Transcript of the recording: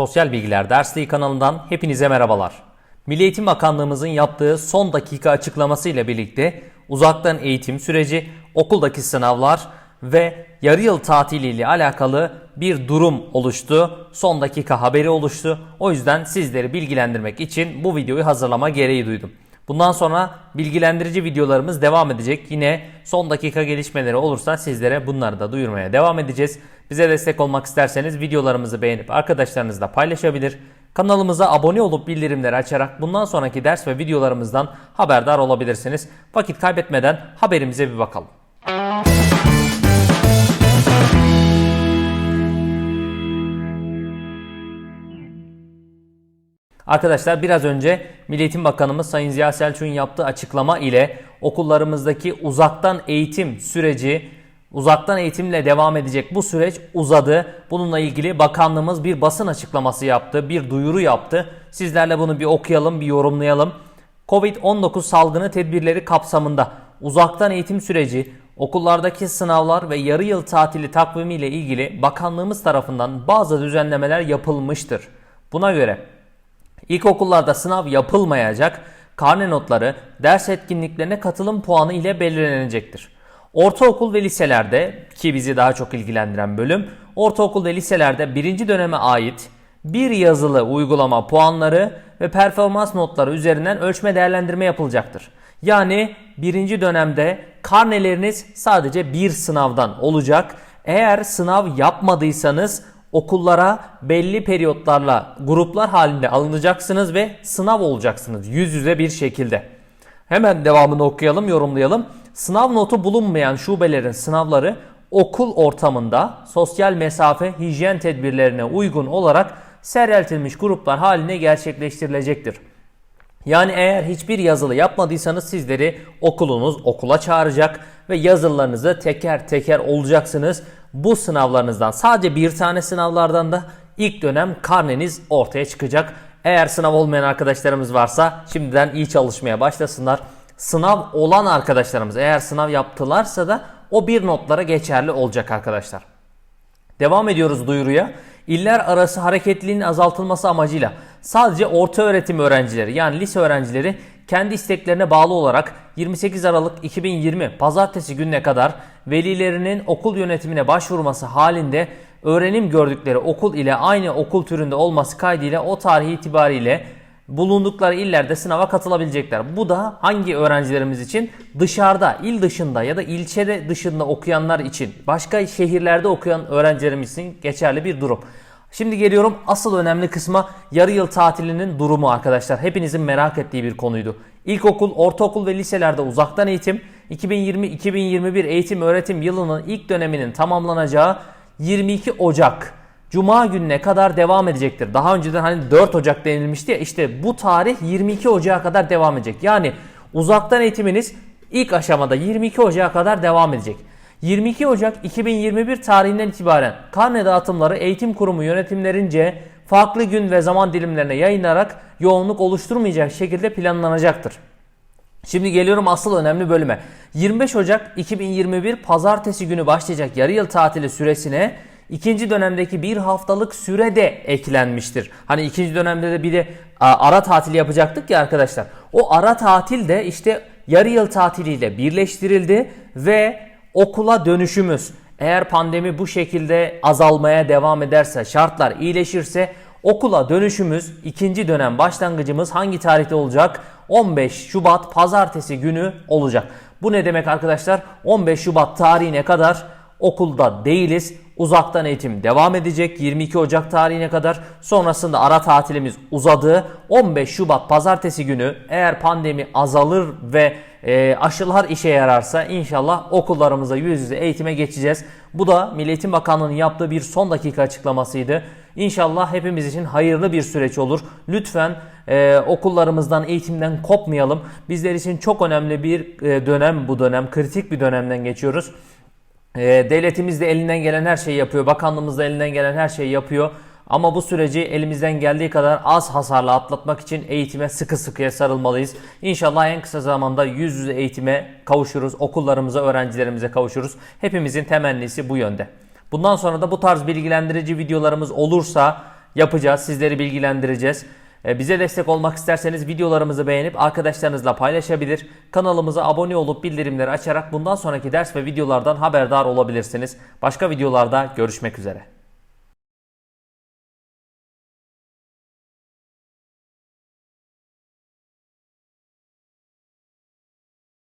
Sosyal Bilgiler Dersliği kanalından hepinize merhabalar. Milli Eğitim Bakanlığımızın yaptığı son dakika açıklaması ile birlikte uzaktan eğitim süreci, okuldaki sınavlar ve yarı yıl tatili ile alakalı bir durum oluştu. Son dakika haberi oluştu. O yüzden sizleri bilgilendirmek için bu videoyu hazırlama gereği duydum. Bundan sonra bilgilendirici videolarımız devam edecek. Yine son dakika gelişmeleri olursa sizlere bunları da duyurmaya devam edeceğiz. Bize destek olmak isterseniz videolarımızı beğenip arkadaşlarınızla paylaşabilir. Kanalımıza abone olup bildirimleri açarak bundan sonraki ders ve videolarımızdan haberdar olabilirsiniz. Vakit kaybetmeden haberimize bir bakalım. Arkadaşlar biraz önce Milli Eğitim Bakanımız Sayın Ziya Selçuk'un yaptığı açıklama ile okullarımızdaki uzaktan eğitim süreci uzaktan eğitimle devam edecek bu süreç uzadı. Bununla ilgili bakanlığımız bir basın açıklaması yaptı, bir duyuru yaptı. Sizlerle bunu bir okuyalım, bir yorumlayalım. Covid-19 salgını tedbirleri kapsamında uzaktan eğitim süreci, okullardaki sınavlar ve yarı yıl tatili takvimi ile ilgili bakanlığımız tarafından bazı düzenlemeler yapılmıştır. Buna göre İlkokullarda sınav yapılmayacak, karne notları ders etkinliklerine katılım puanı ile belirlenecektir. Ortaokul ve liselerde ki bizi daha çok ilgilendiren bölüm, ortaokul ve liselerde birinci döneme ait bir yazılı uygulama puanları ve performans notları üzerinden ölçme değerlendirme yapılacaktır. Yani birinci dönemde karneleriniz sadece bir sınavdan olacak. Eğer sınav yapmadıysanız okullara belli periyotlarla gruplar halinde alınacaksınız ve sınav olacaksınız yüz yüze bir şekilde. Hemen devamını okuyalım, yorumlayalım. Sınav notu bulunmayan şubelerin sınavları okul ortamında sosyal mesafe hijyen tedbirlerine uygun olarak seyreltilmiş gruplar haline gerçekleştirilecektir. Yani eğer hiçbir yazılı yapmadıysanız sizleri okulunuz okula çağıracak ve yazılarınızı teker teker olacaksınız. Bu sınavlarınızdan sadece bir tane sınavlardan da ilk dönem karneniz ortaya çıkacak. Eğer sınav olmayan arkadaşlarımız varsa şimdiden iyi çalışmaya başlasınlar. Sınav olan arkadaşlarımız eğer sınav yaptılarsa da o bir notlara geçerli olacak arkadaşlar. Devam ediyoruz duyuruya. İller arası hareketliliğin azaltılması amacıyla sadece orta öğretim öğrencileri yani lise öğrencileri kendi isteklerine bağlı olarak 28 Aralık 2020 pazartesi gününe kadar velilerinin okul yönetimine başvurması halinde öğrenim gördükleri okul ile aynı okul türünde olması kaydıyla o tarih itibariyle bulundukları illerde sınava katılabilecekler. Bu da hangi öğrencilerimiz için? Dışarıda, il dışında ya da ilçede dışında okuyanlar için, başka şehirlerde okuyan öğrencilerimiz için geçerli bir durum. Şimdi geliyorum asıl önemli kısma yarı yıl tatilinin durumu arkadaşlar. Hepinizin merak ettiği bir konuydu. İlkokul, ortaokul ve liselerde uzaktan eğitim 2020-2021 eğitim öğretim yılının ilk döneminin tamamlanacağı 22 Ocak Cuma gününe kadar devam edecektir. Daha önceden hani 4 Ocak denilmişti ya işte bu tarih 22 Ocak'a kadar devam edecek. Yani uzaktan eğitiminiz ilk aşamada 22 Ocak'a kadar devam edecek. 22 Ocak 2021 tarihinden itibaren karne dağıtımları eğitim kurumu yönetimlerince farklı gün ve zaman dilimlerine yayınlarak yoğunluk oluşturmayacak şekilde planlanacaktır. Şimdi geliyorum asıl önemli bölüme. 25 Ocak 2021 pazartesi günü başlayacak yarı yıl tatili süresine ikinci dönemdeki bir haftalık süre de eklenmiştir. Hani ikinci dönemde de bir de ara tatil yapacaktık ya arkadaşlar. O ara tatil de işte yarı yıl tatiliyle birleştirildi ve okula dönüşümüz eğer pandemi bu şekilde azalmaya devam ederse, şartlar iyileşirse okula dönüşümüz ikinci dönem başlangıcımız hangi tarihte olacak? 15 Şubat pazartesi günü olacak. Bu ne demek arkadaşlar? 15 Şubat tarihine kadar okulda değiliz. Uzaktan eğitim devam edecek 22 Ocak tarihine kadar. Sonrasında ara tatilimiz uzadı. 15 Şubat pazartesi günü eğer pandemi azalır ve e, aşılar işe yararsa inşallah okullarımıza yüz yüze eğitime geçeceğiz. Bu da Milli Eğitim Bakanlığı'nın yaptığı bir son dakika açıklamasıydı. İnşallah hepimiz için hayırlı bir süreç olur. Lütfen e, okullarımızdan, eğitimden kopmayalım. Bizler için çok önemli bir e, dönem bu dönem. Kritik bir dönemden geçiyoruz. E, devletimiz de elinden gelen her şeyi yapıyor. Bakanlığımız da elinden gelen her şeyi yapıyor. Ama bu süreci elimizden geldiği kadar az hasarla atlatmak için eğitime sıkı sıkıya sarılmalıyız. İnşallah en kısa zamanda yüz yüze eğitime kavuşuruz. Okullarımıza, öğrencilerimize kavuşuruz. Hepimizin temennisi bu yönde. Bundan sonra da bu tarz bilgilendirici videolarımız olursa yapacağız. Sizleri bilgilendireceğiz. E, Bize destek olmak isterseniz videolarımızı beğenip arkadaşlarınızla paylaşabilir. Kanalımıza abone olup bildirimleri açarak bundan sonraki ders ve videolardan haberdar olabilirsiniz. Başka videolarda görüşmek üzere.